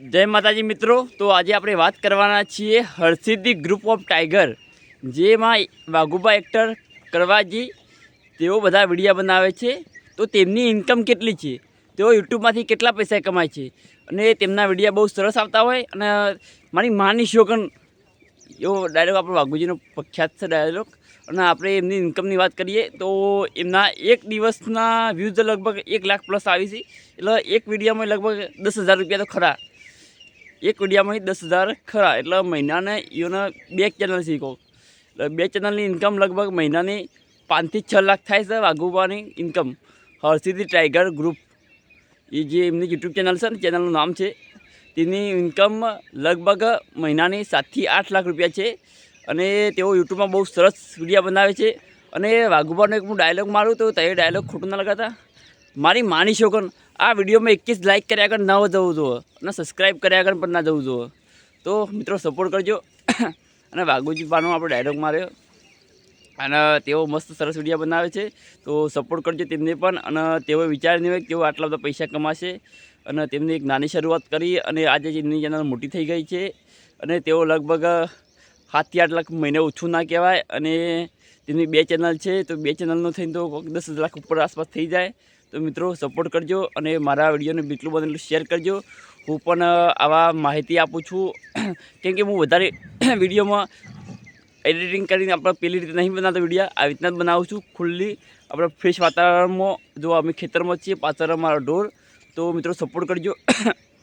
જય માતાજી મિત્રો. તો આજે આપણે વાત કરવાના છીએ હરસિદ્ધિ ગ્રુપ ઓફ ટાઈગર જેમાં વાઘુબા એક્ટર કરવાજી તેઓ બધા વિડીયા બનાવે છે. તો તેમની ઇન્કમ કેટલી છે? તેઓ યુટ્યુબમાંથી કેટલા પૈસા કમાય છે? અને તેમના વિડીયા બહુ સરસ આવતા હોય અને મારી માની શોકન એવો ડાયલોગ આપણો વાઘુજીનો પ્રખ્યાત છે ડાયલોગ અને આપણે એમની ઇન્કમની વાત કરીએ તો એમના એક દિવસના વ્યૂઝ લગભગ એક લાખ પ્લસ આવી છે. એટલે એક વિડીયોમાં લગભગ દસ હજાર રૂપિયા તો ખરા. એક વિડીયામાંથી દસ હજાર ખરા. એટલે મહિનાને એઓને બે ચેનલ શીખો. એટલે બે ચેનલની ઇન્કમ લગભગ મહિનાની પાંચથી છ લાખ થાય છે વાઘુબાની ઇન્કમ હરસિદ્ધિ ટાઈગર ગ્રુપ એ જે એમની યુટ્યુબ ચેનલ છે ને ચેનલનું નામ છે. તેની ઇન્કમ લગભગ મહિનાની સાતથી આઠ લાખ રૂપિયા છે. અને તેઓ યુટ્યુબમાં બહુ સરસ વિડીયા બનાવે છે. અને વાઘુબાનો એક હું ડાયલોગ મારું તો તે ડાયલોગ ખોટું ના લગાતા મારી માની શકો આ વિડીયોમાં એકવીસ લાઇક કર્યા આગળ ના જવું જોઈએ અને સબસ્ક્રાઈબ કર્યા આગળ પણ ના જવું જોઈએ તો મિત્રો સપોર્ટ કરજો. અને વાઘુજી પાનો આપણે ડાયલોગ માર્યો. અને તેઓ મસ્ત સરસ વીડિયો બનાવે છે. તો સપોર્ટ કરજો તેમને પણ. અને તેઓ વિચાર નહીં હોય તેઓ આટલા બધા પૈસા કમાશે. અને તેમની એક નાની શરૂઆત કરી. અને આજે જેમની ચેનલ મોટી થઈ ગઈ છે. અને તેઓ લગભગ સાતથી આઠ લાખ મહિને ઓછું ના કહેવાય અને તેમની બે ચેનલ છે, તો બે ચેનલનો થઈને તો દસ લાખ ઉપર આસપાસ થઈ જાય. તો મિત્રો સપોર્ટ કરજો અને મારા વિડીયોને બીટલું બને એટલું શેર કરજો. હું પણ આવા માહિતી આપું છું. કેમ કે હું વધારે વિડીયોમાં એડિટિંગ કરીને આપણે પેલી રીતે નહીં બનાવતા વીડિયો, આવી રીતના જ બનાવું છું ખુલ્લી. આપણે ફ્રેશ વાતાવરણમાં, જો અમે ખેતરમાં છીએ, પાછળ અમારો ઢોર. તો મિત્રો સપોર્ટ કરજો.